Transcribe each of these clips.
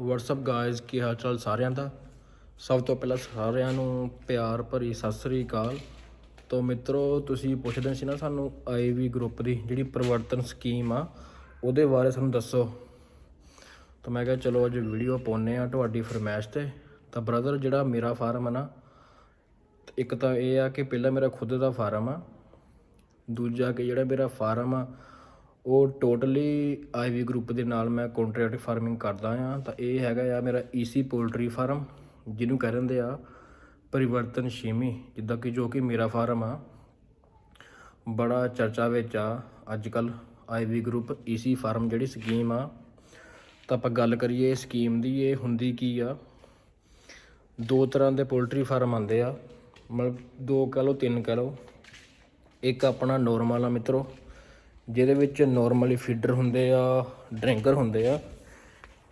WhatsApp guys ਕੀ ਹਾਲ ਚਾਲ ਸਾਰਿਆਂ ਦਾ? ਸਭ ਤੋਂ ਪਹਿਲਾਂ ਸਾਰਿਆਂ ਨੂੰ ਪਿਆਰ ਭਰੀ ਸਤਿ ਸ੍ਰੀ ਅਕਾਲ। ਤੋਂ ਮਿੱਤਰੋ, ਤੁਸੀਂ ਪੁੱਛਦੇ ਸੀ ਨਾ ਸਾਨੂੰ ਆਈਵੀ ਗਰੁੱਪ ਦੀ ਜਿਹੜੀ ਪਰਿਵਰਤਨ ਸਕੀਮ ਆ, ਉਹਦੇ ਬਾਰੇ ਸਾਨੂੰ ਦੱਸੋ। ਤਾਂ ਮੈਂ ਕਿਹਾ ਚਲੋ ਅੱਜ ਵੀਡੀਓ ਪਾਉਨੇ ਆ ਤੁਹਾਡੀ ਫਰਮਾਇਸ਼ ਤੇ। ਤਾਂ ਬ੍ਰਦਰ ਜਿਹੜਾ ਮੇਰਾ ਫਾਰਮ ਆ ਨਾ, ਇੱਕ ਤਾਂ ਇਹ ਆ ਕਿ ਪਹਿਲਾਂ ਮੇਰਾ ਖੁਦ ਦਾ ਫਾਰਮ ਆ। ਦੂਜਾ ਕਿ ਜਿਹੜਾ ਮੇਰਾ ਫਾਰਮ ਆ ਉਹ ਟੋਟਲੀ ਆਈਵੀ ਗਰੁੱਪ ਦੇ ਨਾਲ ਮੈਂ ਕੰਟਰੈਕਟ ਫਾਰਮਿੰਗ ਕਰਦਾ ਆ ਤਾਂ ਇਹ ਹੈਗਾ ਆ ਮੇਰਾ ਈਸੀ ਪੋਲਟਰੀ ਫਾਰਮ ਜਿਹਨੂੰ ਕਹਿ ਦਿੰਦੇ ਆ ਪਰਿਵਰਤਨ ਛੇਮੀ ਜਿੱਦਾਂ ਕਿ ਜੋ ਕਿ ਮੇਰਾ ਫਾਰਮ ਆ। ਬੜਾ ਚਰਚਾ ਵਿੱਚ ਆ ਅੱਜ ਕੱਲ ਆਈਵੀ ਗਰੁੱਪ ਈਸੀ ਫਾਰਮ ਜਿਹੜੀ ਸਕੀਮ ਆ। ਤਾਂ ਆਪਾਂ ਗੱਲ ਕਰੀਏ ਸਕੀਮ ਦੀ, ਇਹ ਹੁੰਦੀ ਕੀ ਆ? ਦੋ ਤਰ੍ਹਾਂ ਦੇ ਪੋਲਟਰੀ ਫਾਰਮ ਆਉਂਦੇ ਆ। ਮਤਲਬ ਦੋ ਕਹ ਲਓ, ਤਿੰਨ ਕਹ ਲਓ। ਇੱਕ ਆਪਣਾ ਨੋਰਮਲ ਆ ਮਿੱਤਰੋ ਜਿਹਦੇ ਵਿੱਚ ਨਾਰਮਲੀ ਫੀਡਰ ਹੁੰਦੇ ਆ ਡਰਿੰਕਰ ਹੁੰਦੇ ਆ।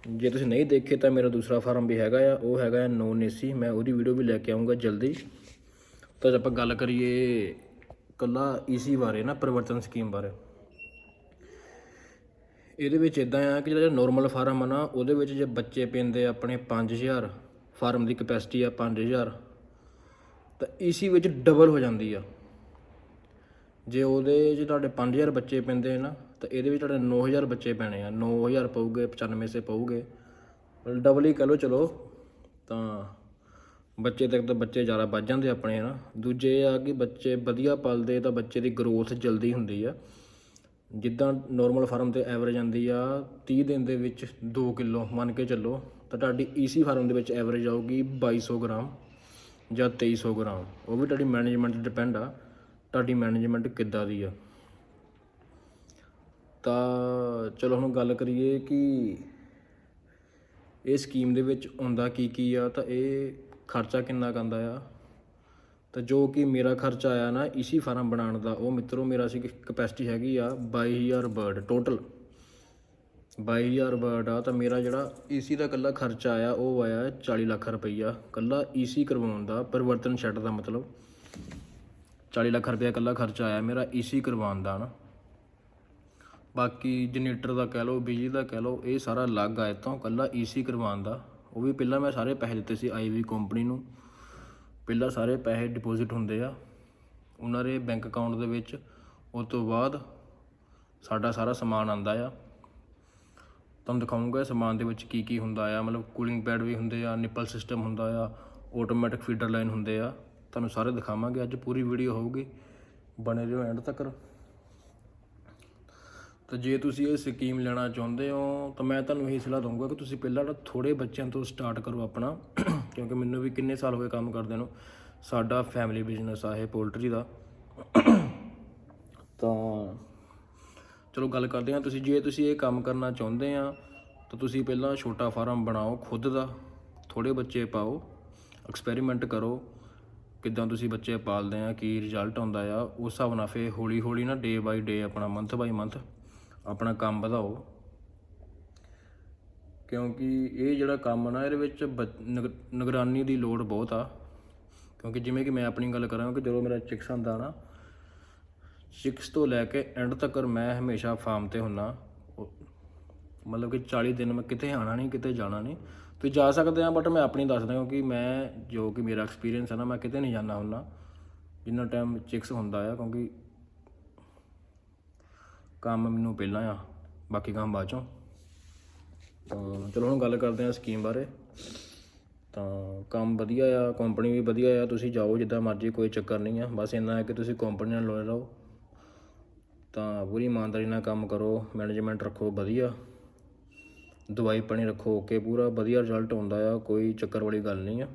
ਜੇ ਤੁਸੀਂ ਨਹੀਂ ਦੇਖੇ ਤਾਂ ਮੇਰਾ ਦੂਸਰਾ ਫਾਰਮ ਵੀ ਹੈਗਾ ਆ, ਉਹ ਹੈਗਾ ਆ ਨੋਨ ਏਸੀ ਮੈਂ ਉਹਦੀ ਵੀਡੀਓ ਵੀ ਲੈ ਕੇ ਆਉਂਗਾ ਜਲਦੀ। ਤਾਂ ਜੇ ਆਪਾਂ ਗੱਲ ਕਰੀਏ ਕੱਲਾ ਈਸੀ ਬਾਰੇ ਨਾ, ਪਰਿਵਰਤਨ ਸਕੀਮ ਬਾਰੇ। ਇਹਦੇ ਵਿੱਚ ਇਦਾਂ ਆ ਕਿ ਜਿਹੜਾ ਨਾਰਮਲ ਫਾਰਮ ਆ ਨਾ, ਉਹਦੇ ਵਿੱਚ ਜੇ ਬੱਚੇ ਪੈਂਦੇ ਆ ਆਪਣੇ 5000 ਫਾਰਮ ਦੀ ਕਪੈਸਿਟੀ ਆ 5000 ਤਾਂ ਈਸੀ ਵਿੱਚ ਡਬਲ ਹੋ ਜਾਂਦੀ ਆ। ਜੇ ਉਹਦੇ 'ਚ ਤੁਹਾਡੇ 5000 ਬੱਚੇ ਪੈਂਦੇ ਨਾ, ਤਾਂ ਇਹਦੇ ਵਿੱਚ ਤੁਹਾਡੇ 9000 ਬੱਚੇ ਪੈਣੇ ਆ। 9000 ਪਊਗੇ 95 ਸੇ ਪਊਗੇ। ਡਬਲ ਹੀ ਕਹ ਲਓ, ਚਲੋ। ਤਾਂ ਬੱਚੇ ਤੱਕ ਤਾਂ ਬੱਚੇ ਜ਼ਿਆਦਾ ਵੱਧ ਜਾਂਦੇ ਆਪਣੇ ਨਾ ਦੂਜੇ ਇਹ ਆ ਕਿ ਬੱਚੇ ਵਧੀਆ ਪਲਦੇ, ਤਾਂ ਬੱਚੇ ਦੀ ਗਰੋਥ ਜਲਦੀ ਹੁੰਦੀ ਆ। ਜਿੱਦਾਂ ਨਾਰਮਲ ਫਾਰਮ ਤੇ ਐਵਰੇਜ ਆਉਂਦੀ ਆ 30 ਦਿਨ ਦੇ ਵਿੱਚ 2 ਕਿਲੋ ਮੰਨ ਕੇ ਚੱਲੋ, ਤਾਂ ਤੁਹਾਡੀ ਈਸੀ ਫਾਰਮ ਦੇ ਵਿੱਚ ਐਵਰੇਜ ਆਊਗੀ 2200 ਗ੍ਰਾਮ ਜਾਂ 2300 ਗ੍ਰਾਮ। ਉਹ ਵੀ ਤੁਹਾਡੀ ਮੈਨੇਜਮੈਂਟ ਤੇ ਡਿਪੈਂਡ ਆ। ਤੁਹਾਡੀ ਮੈਨੇਜਮੈਂਟ ਕਿੱਦਾਂ ਦੀ ਆ? ਤਾਂ ਚਲੋ ਹੁਣ ਗੱਲ ਕਰੀਏ ਕਿ ਇਹ ਸਕੀਮ ਦੇ ਵਿੱਚ ਆਉਂਦਾ ਕੀ ਕੀ ਆ, ਤਾਂ ਇਹ ਖਰਚਾ ਕਿੰਨਾ ਕਹਿੰਦਾ ਆ? ਤਾਂ ਜੋ ਕਿ ਮੇਰਾ ਖਰਚਾ ਆਇਆ ਨਾ, ਇਸੀ ਫਾਰਮ ਬਣਾਉਣ ਦਾ। ਉਹ ਮਿੱਤਰੋ, ਮੇਰਾ ਸੀ ਕਪੈਸਿਟੀ ਹੈਗੀ ਆ 22000 ਬਰਡ ਟੋਟਲ 22000 ਬਰਡ ਆ, ਤਾਂ ਮੇਰਾ ਜਿਹੜਾ ਈਸੀ ਦਾ ਇਕੱਲਾ ਖਰਚਾ ਆਇਆ, ਉਹ ਆਇਆ 40 ਲੱਖ ਰੁਪਈਆ। ਇਕੱਲਾ ਈਸੀ ਕਰਵਾਉਣ ਦਾ, ਪਰਿਵਰਤਨ ਸ਼ੈੱਡ ਦਾ ਮਤਲਬ। 40 ਲੱਖ ਰੁਪਇਆ ਇਕੱਲਾ ਖਰਚਾ ਆਇਆ, ਮੇਰਾ ਈਸੀ ਕਰਵਾਉਣ ਦਾ ਨਾ। ਬਾਕੀ ਜਨਰੇਟਰ ਦਾ ਕਹਿ ਲਓ, ਬਿਜਲੀ ਦਾ ਕਹਿ ਲਓ, ਇਹ ਸਾਰਾ ਅਲੱਗ ਆ, ਇੱਥੋਂ ਇਕੱਲਾ ਈਸੀ ਕਰਵਾਉਣ ਦਾ। ਉਹ ਵੀ ਪਹਿਲਾਂ ਮੈਂ ਸਾਰੇ ਪੈਸੇ ਦਿੱਤੇ ਸੀ ਆਈਵੀ ਕੰਪਨੀ ਨੂੰ। ਪਹਿਲਾਂ ਸਾਰੇ ਪੈਸੇ ਡਿਪੋਜ਼ਿਟ ਹੁੰਦੇ ਆ। ਉਹਨਾਂ ਦੇ ਬੈਂਕ ਅਕਾਊਂਟ ਦੇ ਵਿੱਚ ਉਸ ਤੋਂ ਬਾਅਦ ਸਾਡਾ ਸਾਰਾ ਸਮਾਨ ਆਂਦਾ ਆ। ਤੁਹਾਨੂੰ ਦਿਖਾਉਂਗਾ ਸਮਾਨ ਦੇ ਵਿੱਚ ਕੀ ਕੀ ਹੁੰਦਾ ਆ। ਮਤਲਬ ਕੂਲਿੰਗ ਪੈਡ ਵੀ ਹੁੰਦੇ ਆ ਨਿੱਪਲ ਸਿਸਟਮ ਹੁੰਦਾ ਆ ਆਟੋਮੈਟਿਕ ਫੀਡਰ ਲਾਈਨ ਹੁੰਦੇ ਆ। ਤੁਹਾਨੂੰ ਸਾਰੇ ਦਿਖਾਵਾਂਗੇ, ਅੱਜ ਪੂਰੀ ਵੀਡੀਓ ਹੋਊਗੀ, ਬਣੇ ਰਹੋ ਐਂਡ ਤੱਕ। ਤਾਂ ਜੇ ਤੁਸੀਂ ਇਹ ਸਕੀਮ ਲੈਣਾ ਚਾਹੁੰਦੇ ਹੋ, ਤਾਂ ਮੈਂ ਤੁਹਾਨੂੰ ਇਹ ਸਲਾਹ ਦਊਂਗਾ ਕਿ ਤੁਸੀਂ ਪਹਿਲਾਂ ਤਾਂ ਥੋੜੇ ਬੱਚਿਆਂ ਤੋਂ ਸਟਾਰਟ ਕਰੋ ਆਪਣਾ, ਕਿਉਂਕਿ ਮੈਨੂੰ ਵੀ ਕਿੰਨੇ ਸਾਲ ਹੋਏ ਕੰਮ ਕਰਦੇ ਨੂੰ। ਸਾਡਾ ਫੈਮਿਲੀ ਬਿਜ਼ਨਸ ਆ ਇਹ ਪੋਲਟਰੀ ਦਾ। ਤਾਂ ਚਲੋ ਗੱਲ ਕਰਦੇ ਹਾਂ, ਤੁਸੀਂ ਜੇ ਤੁਸੀਂ ਇਹ ਕੰਮ ਕਰਨਾ ਚਾਹੁੰਦੇ ਆ, ਤਾਂ ਤੁਸੀਂ ਪਹਿਲਾਂ ਛੋਟਾ ਫਾਰਮ ਬਣਾਓ ਖੁਦ ਦਾ। ਥੋੜੇ ਬੱਚੇ ਪਾਓ ਐਕਸਪੈਰੀਮੈਂਟ ਕਰੋ। ਕਿੱਦਾਂ ਤੁਸੀਂ ਬੱਚੇ ਪਾਲਦੇ ਆ, ਕੀ ਰਿਜ਼ਲਟ ਆਉਂਦਾ ਆ, ਉਸ ਹਿਸਾਬ ਨਾਲ ਫੇ ਹੌਲੀ ਹੌਲੀ ਨਾ ਡੇ ਬਾਈ ਡੇ ਆਪਣਾ ਮੰਥ ਬਾਈ ਮੰਥ ਆਪਣਾ ਕੰਮ ਵਧਾਓ। ਕਿਉਂਕਿ ਇਹ ਜਿਹੜਾ ਕੰਮ ਨਾ, ਇਹਦੇ ਵਿੱਚ ਬ- ਨਿਗ- ਨਿਗਰਾਨੀ ਦੀ ਲੋੜ ਬਹੁਤ ਆ। ਕਿਉਂਕਿ ਜਿਵੇਂ ਕਿ ਮੈਂ ਆਪਣੀ ਗੱਲ ਕਰਾਂ ਕਿ ਜਦੋਂ ਮੇਰਾ ਚਿਕਸ ਆਉਂਦਾ ਨਾ ਚਿਕਸ ਤੋਂ ਲੈ ਕੇ ਐਂਡ ਤੱਕ ਮੈਂ ਹਮੇਸ਼ਾ ਫਾਰਮ ਤੇ ਹੁੰਨਾ। ਮਤਲਬ ਕਿ 40 ਦਿਨ ਮੈਂ ਕਿਤੇ ਆਣਾ ਨਹੀਂ ਕਿਤੇ ਜਾਣਾ ਨਹੀਂ ਤੁਸੀਂ ਜਾ ਸਕਦੇ ਆ ਬਟ ਮੈਂ ਆਪਣੀ ਦੱਸਦਾ ਕਿਉਂਕਿ ਮੈਂ ਜੋ ਕਿ ਮੇਰਾ ਐਕਸਪੀਰੀਅੰਸ ਹੈ ਨਾ, ਮੈਂ ਕਿਤੇ ਨਹੀਂ ਜਾਂਦਾ ਹੁੰਦਾ। ਜਿੰਨਾ ਟਾਈਮ ਚਿਕਸ ਹੁੰਦਾ ਆ, ਕਿਉਂਕਿ ਕੰਮ ਮੈਨੂੰ ਪਹਿਲਾਂ ਆ, ਬਾਕੀ ਕੰਮ ਬਾਅਦ ਚੋਂ। ਤਾਂ ਚਲੋ ਹੁਣ ਗੱਲ ਕਰਦੇ ਆ ਸਕੀਮ ਬਾਰੇ। ਤਾਂ ਕੰਮ ਵਧੀਆ ਆ ਕੰਪਨੀ ਵੀ ਵਧੀਆ ਆ, ਤੁਸੀਂ ਜਾਓ ਜਿੱਦਾਂ ਮਰਜ਼ੀ, ਕੋਈ ਚੱਕਰ ਨਹੀਂ ਆ। ਬਸ ਇੰਨਾ ਹੈ ਕਿ ਤੁਸੀਂ ਕੰਪਨੀ ਨਾਲ ਲੋਏ ਰਹੋ। ਤਾਂ ਪੂਰੀ ਇਮਾਨਦਾਰੀ ਨਾਲ ਕੰਮ ਕਰੋ ਮੈਨੇਜਮੈਂਟ ਰੱਖੋ, ਵਧੀਆ। ਦਵਾਈ ਪਾਣੀ ਰੱਖੋ ਓਕੇ, ਪੂਰਾ ਵਧੀਆ ਰਿਜ਼ਲਟ ਆਉਂਦਾ ਆ, ਕੋਈ ਚੱਕਰ ਵਾਲੀ ਗੱਲ ਨਹੀਂ ਆ।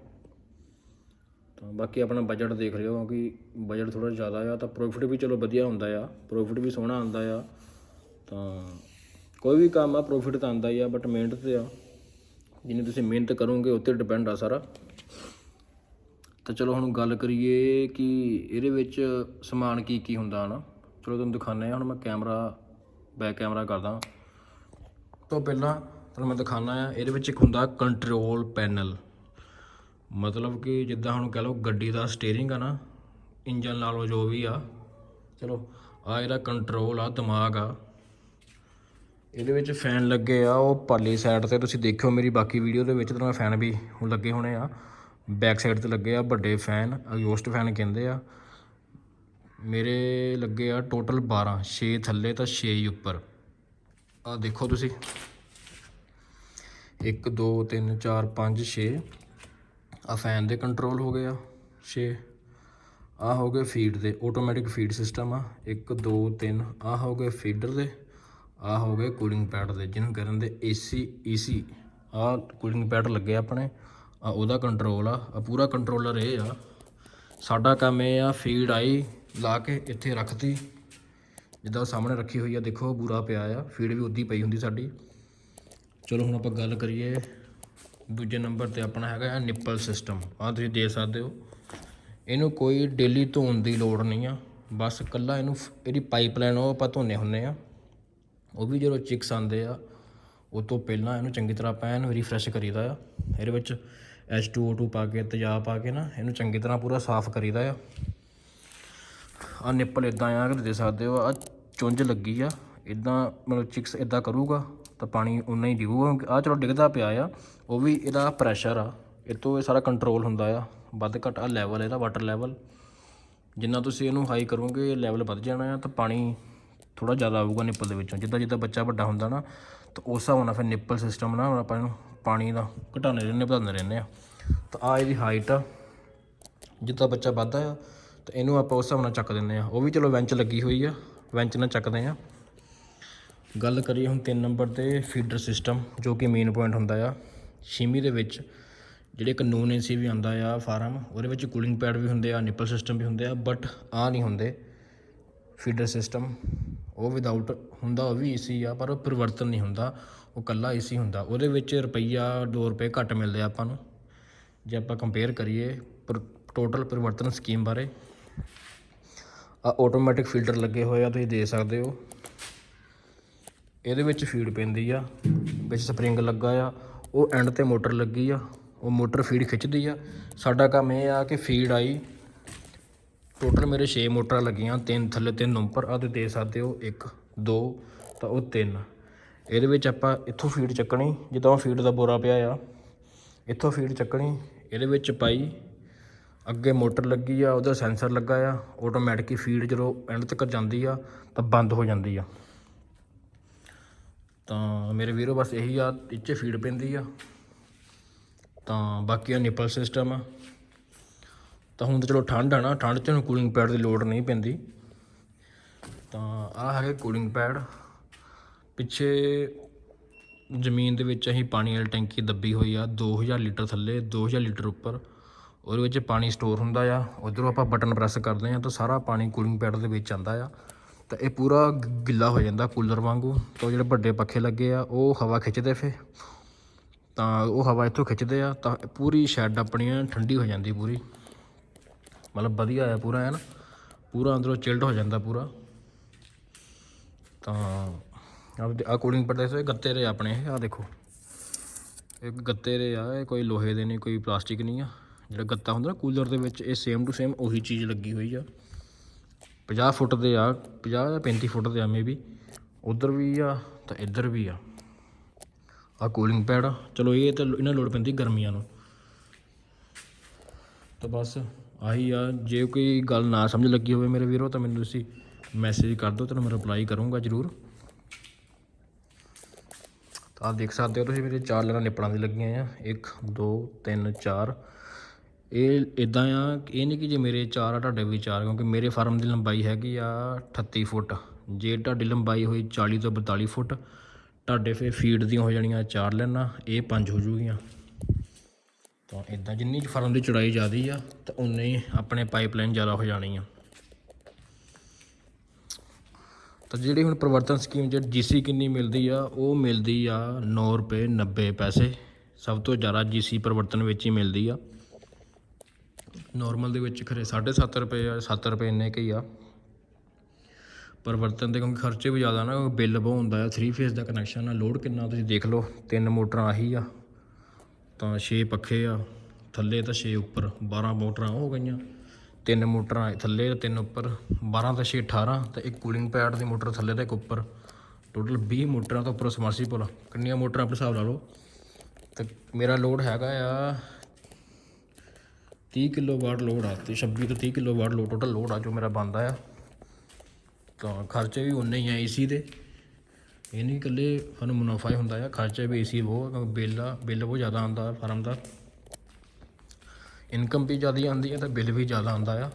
ਤਾਂ ਬਾਕੀ ਆਪਣਾ ਬਜਟ ਦੇਖ ਲਿਓ ਕਿਉਂਕਿ ਬਜਟ ਥੋੜਾ ਜ਼ਿਆਦਾ ਆ, ਤਾਂ ਪ੍ਰੋਫਿਟ ਵੀ ਚਲੋ ਵਧੀਆ ਹੁੰਦਾ ਆ ਪ੍ਰੋਫਿਟ ਵੀ ਸੋਹਣਾ ਆਉਂਦਾ ਆ। ਤਾਂ ਕੋਈ ਵੀ ਕੰਮ ਆ ਪ੍ਰੋਫਿਟ ਤਾਂ ਆਉਂਦਾ ਹੀ ਆ ਬਟ ਮਿਹਨਤ ਤੇ ਆ। ਜਿੰਨੀ ਤੁਸੀਂ ਮਿਹਨਤ ਕਰੋਗੇ, ਉੱਤੇ ਡਿਪੈਂਡ ਆ ਸਾਰਾ। ਤਾਂ ਚਲੋ ਹੁਣ ਗੱਲ ਕਰੀਏ ਕਿ ਇਹਦੇ ਵਿੱਚ ਸਮਾਨ ਕੀ ਕੀ ਹੁੰਦਾ ਨਾ ਚਲੋ ਤੁਹਾਨੂੰ ਦਿਖਾਉਂਦੇ ਆ ਹੁਣ ਮੈਂ ਕੈਮਰਾ ਬੈਕ ਕੈਮਰਾ ਕਰਦਾ। ਤੋਂ ਪਹਿਲਾਂ ਤੁਹਾਨੂੰ ਮੈਂ ਦਿਖਾਣਾ ਆ ਇਹਦੇ ਵਿੱਚ ਇੱਕ ਹੁੰਦਾ ਕੰਟਰੋਲ ਪੈਨਲ ਮਤਲਬ ਕਿ ਜਿੱਦਾਂ ਹੁਣ ਕਹ ਲਓ ਗੱਡੀ ਦਾ ਸਟੀਅਰਿੰਗ ਆ ਨਾ ਇੰਜਨ ਲਾ ਲਓ ਜੋ ਵੀ ਆ, ਚਲੋ ਆ ਇਹਦਾ ਕੰਟਰੋਲ ਆ, ਦਿਮਾਗ ਆ। ਇਹਦੇ ਵਿੱਚ ਫੈਨ ਲੱਗੇ ਆ, ਉਹ ਪਾਲੀ ਸਾਈਡ ਤੇ ਤੁਸੀਂ ਦੇਖਿਓ ਮੇਰੀ ਬਾਕੀ ਵੀਡੀਓ ਦੇ ਵਿੱਚ ਤਾਂ ਫੈਨ ਵੀ ਹੁਣ ਲੱਗੇ ਹੋਣੇ ਆ। ਬੈਕ ਸਾਈਡ ਤੇ ਲੱਗੇ ਆ, ਵੱਡੇ ਫੈਨ ਐਗਜ਼ੌਸਟ ਫੈਨ ਕਹਿੰਦੇ ਆ। ਮੇਰੇ ਲੱਗੇ ਆ ਟੋਟਲ 12 6 ਥੱਲੇ ਤਾਂ 6 ਉੱਪਰ। ਆ ਦੇਖੋ ਤੁਸੀਂ। 1 2 3 4 5 6 ਆ ਫੈਨ ਦੇ ਕੰਟਰੋਲ ਹੋ ਗਏ ਆ 6 ਆ ਹੋ ਗਏ ਫੀਡ ਦੇ ਆਟੋਮੈਟਿਕ ਫੀਡ ਸਿਸਟਮ ਆ। 1 2 3 ਆ ਹੋ ਗਏ ਫੀਡਰ ਦੇ। ਆ ਹੋ ਗਏ ਕੂਲਿੰਗ ਪੈਡ ਦੇ, ਜਿਹਨੂੰ ਕਰਨ ਦੇ ਏਸੀ ਈਸੀ ਆ ਕੂਲਿੰਗ ਪੈਡ ਲੱਗੇ ਆਪਣੇ। ਆ ਉਹਦਾ ਕੰਟਰੋਲ ਆ ਆ ਪੂਰਾ ਕੰਟਰੋਲਰ ਇਹ ਆ। ਸਾਡਾ ਕੰਮ ਇਹ ਆ ਫੀਡ ਆਈ, ਲਾ ਕੇ ਇੱਥੇ ਰੱਖਤੀ। ਜਿੱਦਾਂ ਉਹ ਸਾਹਮਣੇ ਰੱਖੀ ਹੋਈ ਆ, ਦੇਖੋ ਬੂਰਾ ਪਿਆ ਆ। ਫੀਡ ਵੀ ਉੱਦੀ ਪਈ ਹੁੰਦੀ ਸਾਡੀ। ਚਲੋ ਹੁਣ ਆਪਾਂ ਗੱਲ ਕਰੀਏ ਦੂਜੇ ਨੰਬਰ ਤੇ ਆਪਣਾ ਹੈਗਾ ਆ ਨਿੱਪਲ ਸਿਸਟਮ। ਆ ਤੁਸੀਂ ਦੇਖ ਸਕਦੇ ਹੋ। ਇਹਨੂੰ ਕੋਈ ਡੇਲੀ ਧੋਣ ਦੀ ਲੋੜ ਨਹੀਂ ਆ। ਬਸ ਕੱਲਾ ਇਹਨੂੰ ਫ- ਇਹਦੀ ਪਾਈਪਲਾਈਨ ਉਹ ਆਪਾਂ ਧੋਨੇ ਹੁੰਨੇ ਆ। ਉਹ ਵੀ ਜਦੋਂ ਚਿਕਸ ਆਉਂਦੇ ਆ, ਉਹ ਤੋਂ ਪਹਿਲਾਂ ਇਹਨੂੰ ਚੰਗੀ ਤਰ੍ਹਾਂ ਪੈਨ ਰੀਫਰੈਸ਼ ਕਰੀਦਾ ਆ। ਇਹਦੇ ਵਿੱਚ H2O2 ਪਾ ਕੇ ਤੇਜ਼ਾਬ ਪਾ ਕੇ ਨਾ ਇਹਨੂੰ ਚੰਗੀ ਤਰ੍ਹਾਂ ਪੂਰਾ ਸਾਫ਼ ਕਰੀਦਾ ਆ। ਆ ਨਿੱਪਲ ਇਦਾਂ ਆ ਕਿ ਦੇ ਸਕਦੇ ਹੋ ਆ ਚੁੰਝ ਲੱਗੀ ਆ। ਇਦਾਂ ਮਤਲਬ ਚਿਕਸ ਇਦਾਂ ਕਰੂਗਾ। ਤਾਂ ਪਾਣੀ ਉਨਾ ਹੀ ਡਿੱਗੂਗਾ ਆ ਚਲੋ ਡਿੱਗਦਾ ਪਿਆ ਆ, ਉਹ ਵੀ ਇਹਦਾ ਪ੍ਰੈਸ਼ਰ ਆ। ਇਹ ਤੋਂ ਇਹ ਸਾਰਾ ਕੰਟਰੋਲ ਹੁੰਦਾ ਆ। ਵੱਧ ਘੱਟ ਆ ਲੈਵਲ ਇਹਦਾ ਵਾਟਰ ਲੈਵਲ ਜਿੰਨਾ ਤੁਸੀਂ ਇਹਨੂੰ ਹਾਈ ਕਰੋਗੇ ਲੈਵਲ ਵੱਧ ਜਾਣਾ ਆ, ਤਾਂ ਪਾਣੀ ਥੋੜਾ ਜ਼ਿਆਦਾ ਆਊਗਾ ਨਿੱਪਲ ਦੇ ਵਿੱਚੋਂ। ਜਿੱਦਾਂ ਜਿੱਦਾਂ ਬੱਚਾ ਵੱਡਾ ਹੁੰਦਾ ਨਾ, ਤਾਂ ਉਸ ਹਿਸਾਬ ਨਾਲ ਫਿਰ ਨਿੱਪਲ ਸਿਸਟਮ ਨਾ ਆਪਾਂ ਇਹਨੂੰ ਪਾਣੀ ਦਾ ਘਟਾਉਂਦੇ ਰਹਿੰਦੇ, ਵਧਾਉਂਦੇ ਰਹਿੰਦੇ ਆ। ਤਾਂ ਆ ਇਹਦੀ ਹਾਈਟ ਆ। ਜਿੱਦਾਂ ਬੱਚਾ ਵੱਧਦਾ ਆ, ਤਾਂ ਇਹਨੂੰ ਆਪਾਂ ਉਸ ਹਿਸਾਬ ਨਾਲ ਚੱਕ ਦਿੰਦੇ ਆ। ਉਹ ਵੀ ਚਲੋ ਵੈਂਚ ਲੱਗੀ ਹੋਈ ਆ, ਵੈਂਚ ਨਾਲ ਚੱਕਦੇ ਆ। ਗੱਲ ਕਰੀਏ ਹੁਣ 3 ਨੰਬਰ ਤੇ ਫੀਡਰ ਸਿਸਟਮ ਜੋ ਕਿ ਮੇਨ ਪੁਆਇੰਟ ਹੁੰਦਾ ਆ ਛੀਮੀ ਦੇ ਵਿੱਚ ਜਿਹੜੇ ਕਾਨੂੰਨ ਏਸੀ ਵੀ ਆਉਂਦਾ ਆ ਫਾਰਮ, ਉਹਦੇ ਵਿੱਚ ਕੂਲਿੰਗ ਪੈਡ ਵੀ ਹੁੰਦੇ ਆ ਨਿੱਪਲ ਸਿਸਟਮ ਵੀ ਹੁੰਦੇ ਆ ਬਟ ਆ ਨਹੀਂ ਹੁੰਦੇ। ਫੀਡਰ ਸਿਸਟਮ ਉਹ ਵਿਦਆਊਟ ਹੁੰਦਾ, ਉਹ ਵੀ ਏਸੀ ਆ, ਪਰ ਉਹ ਪਰਿਵਰਤਨ ਨਹੀਂ ਹੁੰਦਾ, ਉਹ ਕੱਲਾ ਏਸੀ ਹੁੰਦਾ। ਉਹਦੇ ਵਿੱਚ ਰੁਪਈਆ 2 ਰੁਪਏ ਘੱਟ ਮਿਲਦੇ ਆ ਆਪਾਂ ਨੂੰ। ਜੇ ਆਪਾਂ ਕੰਪੇਅਰ ਕਰੀਏ ਪਰ ਟੋਟਲ ਪਰਿਵਰਤਨ ਸਕੀਮ ਬਾਰੇ ਆ ਆਟੋਮੈਟਿਕ ਫਿਲਟਰ ਲੱਗੇ ਹੋਏ ਆ, ਤੁਸੀਂ ਦੇ ਸਕਦੇ ਹੋ। ਇਹਦੇ ਵਿੱਚ ਫੀਡ ਪੈਂਦੀ ਆ, ਵਿੱਚ ਸਪਰਿੰਗ ਲੱਗਾ ਆ, ਉਹ ਐਂਡ ਤੇ ਮੋਟਰ ਲੱਗੀ ਆ, ਉਹ ਮੋਟਰ ਫੀਡ ਖਿੱਚਦੀ ਆ। ਸਾਡਾ ਕੰਮ ਇਹ ਆ ਕਿ ਫੀਡ ਆਈ ਟੋਟਲ ਮੇਰੇ 6 ਮੋਟਰਾਂ ਲੱਗੀਆਂ, ਤਿੰਨ ਥੱਲੇ ਤਿੰਨ ਉੱਪਰ ਆ ਤੇ ਦੇ ਸਕਦੇ ਹੋ 1 2 ਤਾਂ ਉਹ ਤਿੰਨ। ਇਹਦੇ ਵਿੱਚ ਆਪਾਂ ਇੱਥੋਂ ਫੀਡ ਚੱਕਣੀ, ਜਿੱਦਾਂ ਫੀਡ ਦਾ ਬੋਰਾ ਪਿਆ ਆ, ਇੱਥੋਂ ਫੀਡ ਚੱਕਣੀ, ਇਹਦੇ ਵਿੱਚ ਪਾਈ, ਅੱਗੇ ਮੋਟਰ ਲੱਗੀ ਆ, ਉਹਦਾ ਸੈਂਸਰ ਲੱਗਾ ਆ ਆਟੋਮੈਟਿਕ ਫੀਡ ਜਦੋਂ ਐਂਡ ਤੱਕ ਜਾਂਦੀ ਆ, ਤਾਂ ਬੰਦ ਹੋ ਜਾਂਦੀ ਆ। ਤਾਂ ਮੇਰੇ ਵੀਰੋ ਬਸ ਇਹੀ ਆ ਇੱਥੇ ਫੀਡ ਪੈਂਦੀ ਆ। ਤਾਂ ਬਾਕੀ ਆ ਨਿਪਲ ਸਿਸਟਮ ਆ। ਤਾਂ ਹੁਣ ਤਾਂ ਚਲੋ ਠੰਡ ਆ ਨਾ, ਠੰਡ 'ਚ ਨੂੰ ਕੂਲਿੰਗ ਪੈਡ ਦੀ ਲੋੜ ਨਹੀਂ ਪੈਂਦੀ। ਤਾਂ ਆਹ ਹੈਗੇ ਕੂਲਿੰਗ ਪੈਡ ਪਿੱਛੇ ਜ਼ਮੀਨ ਦੇ ਵਿੱਚ ਅਸੀਂ ਪਾਣੀ ਵਾਲੀ ਟੈਂਕੀ ਦੱਬੀ ਹੋਈ ਆ 2000 ਲੀਟਰ ਥੱਲੇ 2000 ਲੀਟਰ ਉੱਪਰ। ਉਹਦੇ ਵਿੱਚ ਪਾਣੀ ਸਟੋਰ ਹੁੰਦਾ ਆ। ਉਧਰੋਂ ਆਪਾਂ ਬਟਨ ਪ੍ਰੈਸ ਕਰਦੇ ਆ ਤਾਂ ਸਾਰਾ ਪਾਣੀ ਕੂਲਿੰਗ ਪੈਡ ਦੇ ਵਿੱਚ ਆਂਦਾ ਆ। ਤਾਂ ਇਹ ਪੂਰਾ ਗਿੱਲਾ ਹੋ ਜਾਂਦਾ ਕੂਲਰ ਵਾਂਗੂ। ਤਾਂ ਉਹ ਜਿਹੜੇ ਵੱਡੇ ਪੱਖੇ ਲੱਗੇ ਆ, ਉਹ ਹਵਾ ਖਿੱਚਦੇ ਫੇ ਤਾਂ ਉਹ ਹਵਾ ਇੱਥੋਂ ਖਿੱਚਦੇ ਆ, ਤਾਂ ਪੂਰੀ ਸ਼ੈੱਡ ਆਪਣੀ ਐਨ ਠੰਡੀ ਹੋ ਜਾਂਦੀ ਪੂਰੀ। ਮਤਲਬ ਵਧੀਆ ਆ ਪੂਰਾ ਹੈ ਨਾ ਪੂਰਾ ਅੰਦਰੋਂ ਚਿਲਡ ਹੋ ਜਾਂਦਾ ਪੂਰਾ। ਤਾਂ ਆ ਕੂਲਿੰਗ ਪੜਦੇ ਸੋ ਗੱਤੇ ਦੇ ਆਪਣੇ ਇਹ ਆ ਦੇਖੋ। ਇਹ ਗੱਤੇ ਦੇ ਆ, ਇਹ ਕੋਈ ਲੋਹੇ ਦੇ ਨਹੀਂ, ਕੋਈ ਪਲਾਸਟਿਕ ਨਹੀਂ ਆ। ਜਿਹੜਾ ਗੱਤਾ ਹੁੰਦਾ ਨਾ ਕੂਲਰ ਦੇ ਵਿੱਚ, ਇਹ ਸੇਮ ਟੂ ਸੇਮ ਉਹੀ ਚੀਜ਼ ਲੱਗੀ ਹੋਈ ਆ। 50 ਫੁੱਟ ਦੇ ਆ 50 ਜਾਂ 35 ਫੁੱਟ ਦੇ ਆ ਮੇਬੀ ਉਧਰ ਵੀ ਆ ਤਾਂ ਇੱਧਰ ਵੀ ਆ। ਆ ਕੂਲਿੰਗ ਪੈਡ ਆ। ਚਲੋ ਇਹ ਤਾਂ ਇਹਨਾਂ ਲੋੜ ਪੈਂਦੀ ਗਰਮੀਆਂ ਨੂੰ। ਤਾਂ ਬਸ ਆਹੀ ਆ। ਜੇ ਕੋਈ ਗੱਲ ਨਾ ਸਮਝ ਲੱਗੀ ਹੋਵੇ ਮੇਰੇ ਵੀਰੋ, ਤਾਂ ਮੈਨੂੰ ਤੁਸੀਂ ਮੈਸੇਜ ਕਰ ਦਿਓ ਤੁਹਾਨੂੰ ਮੈਂ ਰਿਪਲਾਈ ਕਰੂੰਗਾ ਜ਼ਰੂਰ। ਤਾਂ ਆਹ ਦੇਖ ਸਕਦੇ ਹੋ ਤੁਸੀਂ, ਮੇਰੇ ਚਾਰ ਲੈਣਾ ਨਿਪੜਾਂ ਦੀ ਲੱਗੀਆਂ ਆ। 1 2 3 4 ਇਹ ਇੱਦਾਂ ਆ, ਇਹ ਨਹੀਂ ਕਿ ਜੇ ਮੇਰੇ ਚਾਰ ਆ, ਤੁਹਾਡੇ ਵੀ ਚਾਰ, ਕਿਉਂਕਿ ਮੇਰੇ ਫਾਰਮ ਦੀ ਲੰਬਾਈ ਹੈਗੀ ਆ 38 ਫੁੱਟ। ਜੇ ਤੁਹਾਡੀ ਲੰਬਾਈ ਹੋਈ 40 ਤੋਂ 42 ਫੁੱਟ, ਤੁਹਾਡੇ ਫੇ ਫੀਡ ਦੀਆਂ ਹੋ ਜਾਣੀਆਂ ਚਾਰ ਲੈਣਾ ਇਹ ਪੰਜ ਹੋ ਜੂਗੀਆਂ ਤਾਂ ਇਦਾਂ ਜਿੰਨੀ ਫਾਰਮ ਦੀ ਚੜਾਈ ਜ਼ਿਆਦੀ ਆ, ਤਾਂ ਉਨੇ ਹੀ ਆਪਣੇ ਪਾਈਪਲਾਈਨ ਜ਼ਿਆਦਾ ਹੋ ਜਾਣੀ ਆ। ਤਾਂ ਜਿਹੜੀ ਹੁਣ ਪਰਿਵਰਤਨ ਸਕੀਮ ਚ ਜੀਸੀ ਕਿੰਨੀ ਮਿਲਦੀ ਆ, ਉਹ ਮਿਲਦੀ ਆ 9 ਰੁਪਏ 90 ਪੈਸੇ। ਸਭ ਤੋਂ ਜ਼ਿਆਦਾ ਜੀਸੀ ਪਰਿਵਰਤਨ ਵਿੱਚ ਹੀ ਮਿਲਦੀ ਆ। ਨਾਰਮਲ ਦੇ ਵਿੱਚ ਖਰੇ 7.5 ਰੁਪਏ ਆ 7 ਰੁਪਏ ਇੰਨੇ ਕੁ ਹੀ ਆ। ਪਰਿਵਰਤਨ ਦੇ ਕਿਉਂਕਿ ਖਰਚੇ ਵੀ ਜ਼ਿਆਦਾ ਨਾ ਬਿੱਲ ਬਹੁਤ ਹੁੰਦਾ ਆ 3 ਫੇਸ ਦਾ ਕਨੈਕਸ਼ਨ ਆ ਲੋਡ ਕਿੰਨਾ ਤੁਸੀਂ ਦੇਖ ਲਓ, ਤਿੰਨ ਮੋਟਰਾਂ ਆਹੀ ਆ, ਤਾਂ 6 ਪੱਖੇ ਆ, ਥੱਲੇ ਤਾਂ 6 ਉੱਪਰ 12 ਮੋਟਰਾਂ ਹੋ ਗਈਆਂ। ਤਿੰਨ ਮੋਟਰਾਂ ਥੱਲੇ ਤੇ ਤਿੰਨ ਉੱਪਰ 12 ਤਾਂ 6 18 ਤੇ ਇੱਕ ਕੂਲਿੰਗ ਪੈਡ ਦੀ ਮੋਟਰ ਥੱਲੇ ਤੇ ਇੱਕ ਉੱਪਰ। ਟੋਟਲ 20 ਮੋਟਰਾਂ ਤੋਂ ਉੱਪਰ ਸਮਰਸੀਬਲ ਕਿੰਨੀਆਂ ਮੋਟਰਾਂ ਆਪਣੇ ਹਿਸਾਬ ਲਾ ਲਓ। ਤੇ ਮੇਰਾ ਲੋਡ ਹੈਗਾ ਆ 30 ਕਿਲੋ ਵਾਟ ਲੋਡ ਆ ਤੇ 26 ਤੋਂ 30 kilowatt load total load ਆ ਜੋ ਮੇਰਾ ਬਣਦਾ ਆ। ਤਾਂ ਖਰਚੇ ਵੀ ਉਨੇ ਹੀ ਆ ਏਸੀ ਦੇ। ਇਹ ਨਹੀਂ ਇਕੱਲੇ ਸਾਨੂੰ ਮੁਨਾਫਾ ਹੀ ਹੁੰਦਾ ਆ, ਖਰਚਾ ਵੀ ਏਸੀ ਬਹੁਤ ਕਿਉਂਕਿ ਬਿੱਲ ਆ, ਬਿੱਲ ਬਹੁਤ ਜ਼ਿਆਦਾ ਆਉਂਦਾ ਫਾਰਮ ਦਾ। ਇਨਕਮ ਵੀ ਜ਼ਿਆਦਾ ਆਉਂਦੀ ਹੈ ਤਾਂ ਬਿੱਲ ਵੀ ਜ਼ਿਆਦਾ ਆਉਂਦਾ ਆ।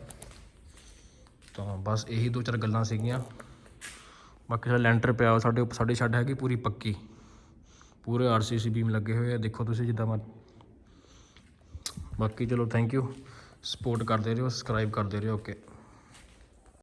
ਤਾਂ ਬਸ ਇਹੀ ਦੋ ਚਾਰ ਗੱਲਾਂ ਸੀਗੀਆਂ। ਬਾਕੀ ਸਾਡਾ ਲੈਂਟਰ ਪਿਆ ਸਾਡੇ ਸਾਡੀ ਛੱਡ ਹੈਗੀ ਪੂਰੀ ਪੱਕੀ। ਪੂਰੇ ਆਰਸੀਸੀ ਬੀਮ ਲੱਗੇ ਹੋਏ ਆ, ਦੇਖੋ ਤੁਸੀਂ ਜਿੱਦਾਂ ਮੈਂ ਬਾਕੀ ਚਲੋ ਥੈਂਕ ਯੂ ਸਪੋਰਟ ਕਰਦੇ ਰਹੋ ਸਬਸਕ੍ਰਾਈਬ ਕਰਦੇ ਰਹੋ ਓਕੇ